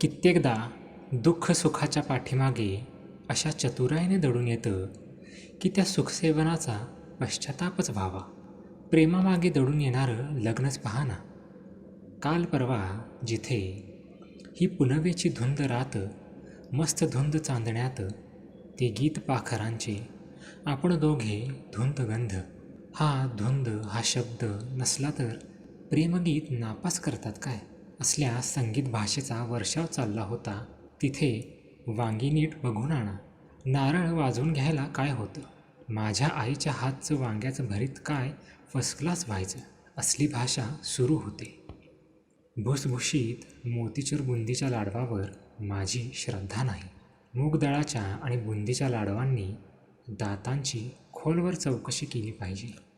कित्येकदा दुःख सुखाच्या पाठीमागे अशा चतुराईने दडून येतं की त्या सुखसेवनाचा पश्चातापच व्हावा. प्रेमामागे दडून येणारं लग्नच पहा ना. काल परवा जिथे ही पुनवेची धुंद रात मस्त धुंद चांदण्यात ते गीत पाखरांचे आपण दोघे धुंद गंध हा धुंद हा शब्द नसला तर प्रेमगीत नापास करतात काय? असल्या संगीत भाषेचा वर्षाव चालला होता तिथे वांगी नीट बघून आणा. नारळ वाजवून घ्यायला काय होतं? माझ्या आईच्या हातचं वांग्याचं भरीत काय फर्स्ट क्लास व्हायचं? असली भाषा सुरू होते. भुसभुशीत मोतीचूर बुंदीच्या लाडवावर माझी श्रद्धा नाही. मूगदळाच्या आणि बुंदीच्या लाडवांनी दातांची खोलवर चौकशी केली पाहिजे.